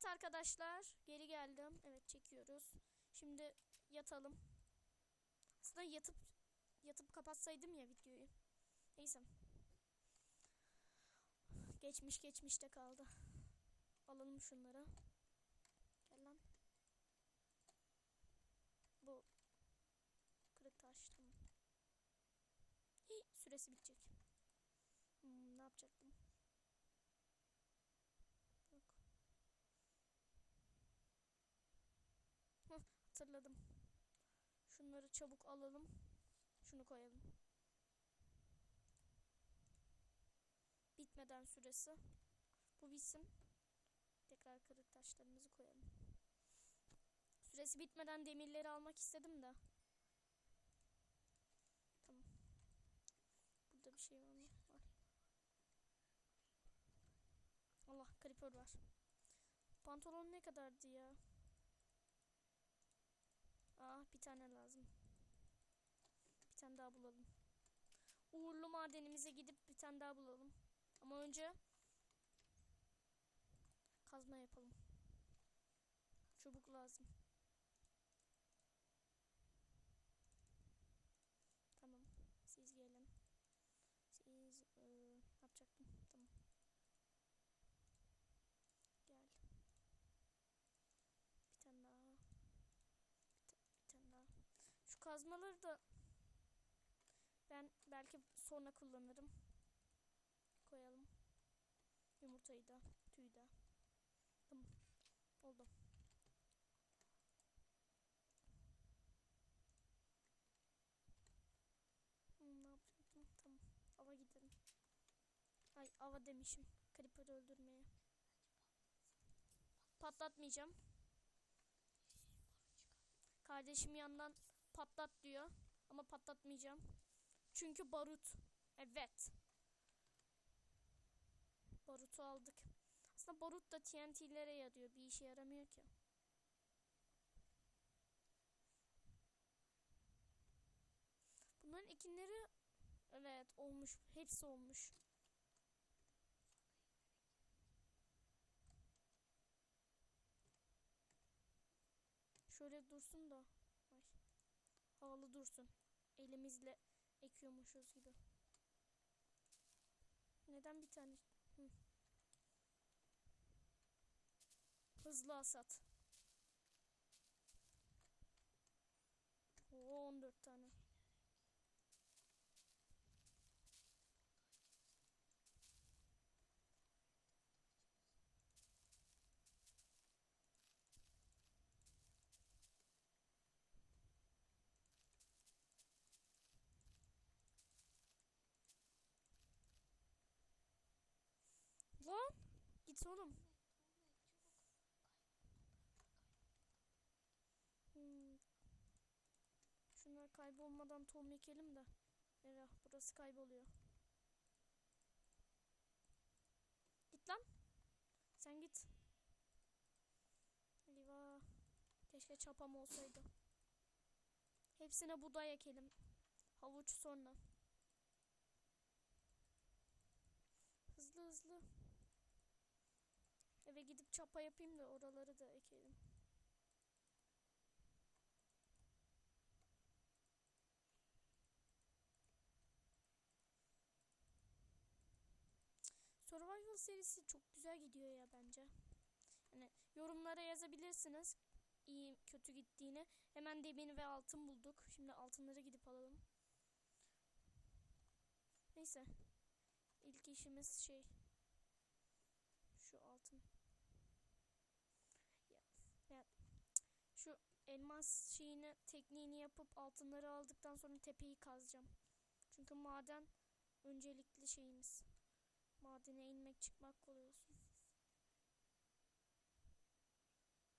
Evet arkadaşlar geri geldim. Evet çekiyoruz. Şimdi yatalım. Aslında yatıp yatıp kapatsaydım ya videoyu. Neyse. Geçmiş geçmişte kaldı. Alalım şunları. Gel lan. Bu kırık taş tamam. Hii, süresi bitecek. Hmm, ne yapacaktım? Hatırladım. Şunları çabuk alalım. Şunu koyalım. Bitmeden süresi. Bu bitsin. Tekrar kırık taşlarımızı koyalım. Süresi bitmeden demirleri almak istedim de. Tamam. Burada bir şey var mı? Var. Allah creeper var. Pantolon ne kadardı ya? Ah bir tane lazım. Bir tane daha bulalım. Uğurlu madenimize gidip bir tane daha bulalım. Ama önce kazma yapalım. Çubuk lazım. Tamam. Siz gelin. Siz e, ne yapacaktım? Tamam. Gel. Bir tane daha. Bir, ta- bir tane daha. Şu kazmaları da ben belki sonra kullanırım. Koyalım. Yumurtayı da, tüyü de. Tamam. Oldu. Hmm, ne yapacaktım? Tamam. Ava gidelim. Ay ava demişim. Creeper'ı öldürmeye. Patlatmayacağım. Kardeşim yandan patlat diyor. Ama patlatmayacağım. Çünkü barut. Evet. Barutu aldık. Aslında barut da TNT'lere yarıyor. Bir işe yaramıyor ki. Bunların ekinleri evet olmuş. Hepsi olmuş. Şöyle dursun da. Havalı dursun. Elimizle ekiyormuşuz gibi. Neden bir tane? Hı. Hızlı hasat. Oo 14 tane. Lan git oğlum. Hmm. Şunlar kaybolmadan tohum ekelim de. Eyvah burası kayboluyor. Git lan. Sen git. Eyvah. Keşke çapam olsaydı. Hepsine buğday ekelim. Havuç sonra. Hızlı hızlı. Eve gidip çapa yapayım da oraları da ekelim. Survival serisi çok güzel gidiyor ya bence. Yani yorumlara yazabilirsiniz iyi kötü gittiğini. Hemen demir ve altın bulduk. Şimdi altınları gidip alalım. Neyse. İlk işimiz şey şu altın. Ya, ya, şu elmas şeyini tekniğini yapıp altınları aldıktan sonra tepeyi kazacağım. Çünkü maden öncelikli şeyimiz. Madene inmek çıkmak kolay olsun.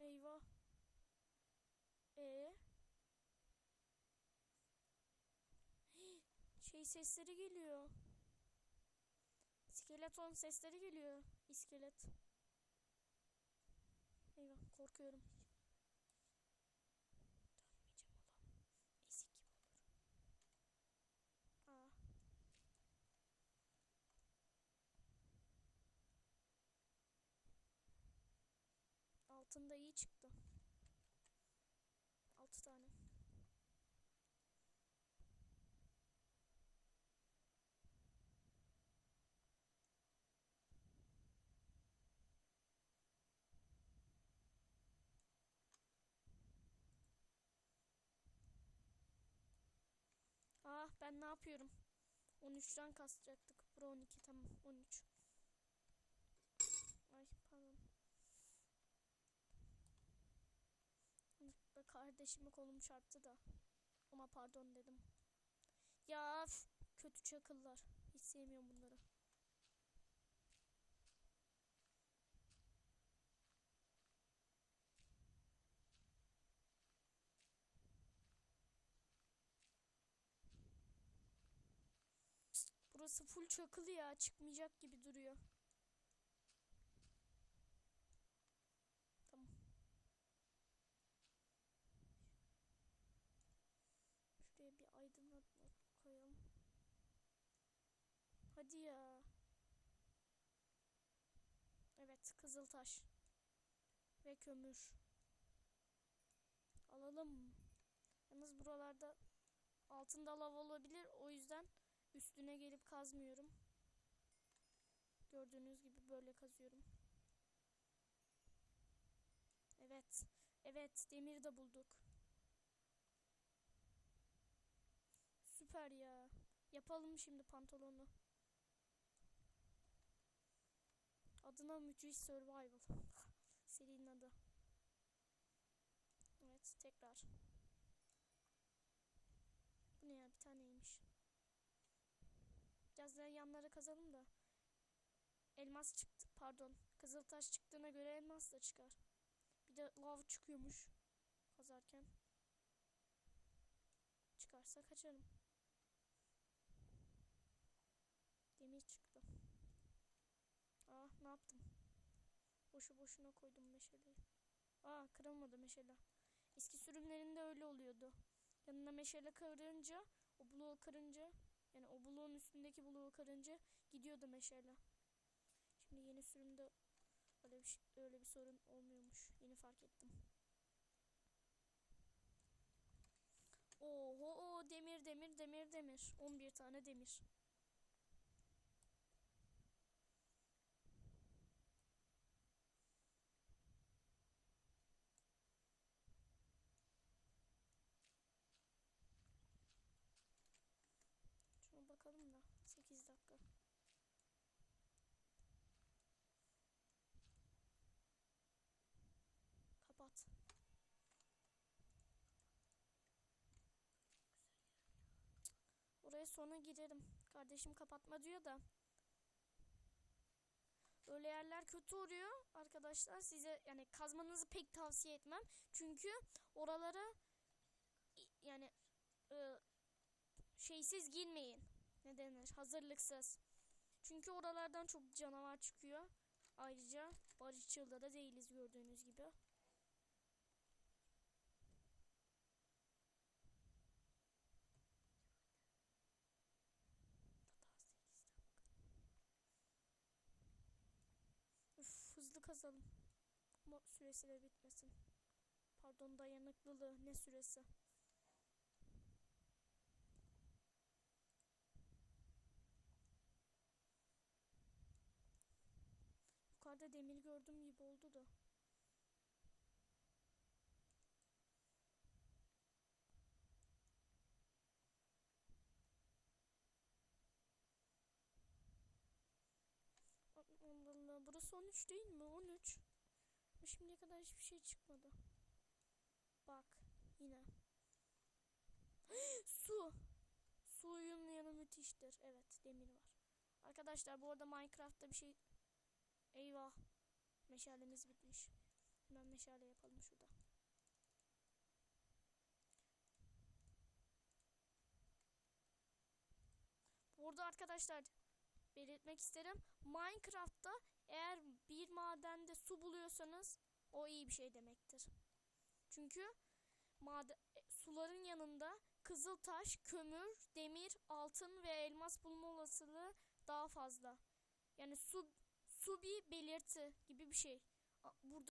Eyvah. E şey sesleri geliyor. İskeleton sesleri geliyor. İskelet. Eyvah korkuyorum. Dönmeyeceğim oğlum. Ezik gibi olur. Aa. Altında iyi çıktı. 6 tane. Ah ben ne yapıyorum? 13'ten kasacaktık. Bura 12 tamam 13. Ay pardon. Yanlışlıkla Kardeşimi kolum çarptı da. Ama pardon dedim. Ya kötü çakıllar. Hiç sevmiyorum bunları. Burası full çakılı ya. Çıkmayacak gibi duruyor. Tamam. Şuraya bir aydınlatma koyalım. Hadi ya. Evet, kızıltaş. Ve kömür. Alalım. Yalnız buralarda altında lav olabilir. O yüzden üstüne gelip kazmıyorum. Gördüğünüz gibi böyle kazıyorum. Evet. Evet, demir de bulduk. Süper ya. Yapalım şimdi pantolonu. Adına müthiş survival. Serinin adı. Evet, tekrar. Bu ne ya? Bir taneymiş. Biraz daha yanlara kazalım da. Elmas çıktı. Pardon. Kızıltaş çıktığına göre elmas da çıkar. Bir de lav çıkıyormuş. Kazarken. Çıkarsa kaçarım. Demir çıktı. Aa ne yaptım? Boşu boşuna koydum meşaleyi. Aa kırılmadı meşale. Eski sürümlerinde öyle oluyordu. Yanına meşale kırınca, o bloğu kırınca, yani o bloğun üstündeki bloğu kırınca gidiyordu meşale. Şimdi yeni sürümde öyle bir, şey- öyle bir sorun olmuyormuş. Yeni fark ettim. Oho demir demir demir demir. 11 tane demir. Şuna bakalım da 8 dakika. Kapat. Oraya sonra girerim. Kardeşim kapatma diyor da. Öyle yerler kötü oluyor arkadaşlar. Size yani kazmanızı pek tavsiye etmem. Çünkü oralara yani e, şeysiz girmeyin. Ne denir? Hazırlıksız. Çünkü oralardan çok canavar çıkıyor. Ayrıca barışçılda da değiliz gördüğünüz gibi. Üf, hızlı kazalım. Ama süresi de bitmesin. Pardon dayanıklılığı ne süresi? Demir gördüm gibi oldu da. Allah Allah. Burası 13 değil mi? 13. Ama şimdiye kadar hiçbir şey çıkmadı. Bak. Yine. Su. Suyun yanı müthiştir. Evet demir var. Arkadaşlar bu arada Minecraft'ta bir şey... Eyvah. Meşalemiz bitmiş. Hemen meşale yapalım şurada. Burada arkadaşlar belirtmek isterim. Minecraft'ta eğer bir madende su buluyorsanız o iyi bir şey demektir. Çünkü made suların yanında kızıltaş, kömür, demir, altın ve elmas bulma olasılığı daha fazla. Yani su su bir belirti gibi bir şey. Burada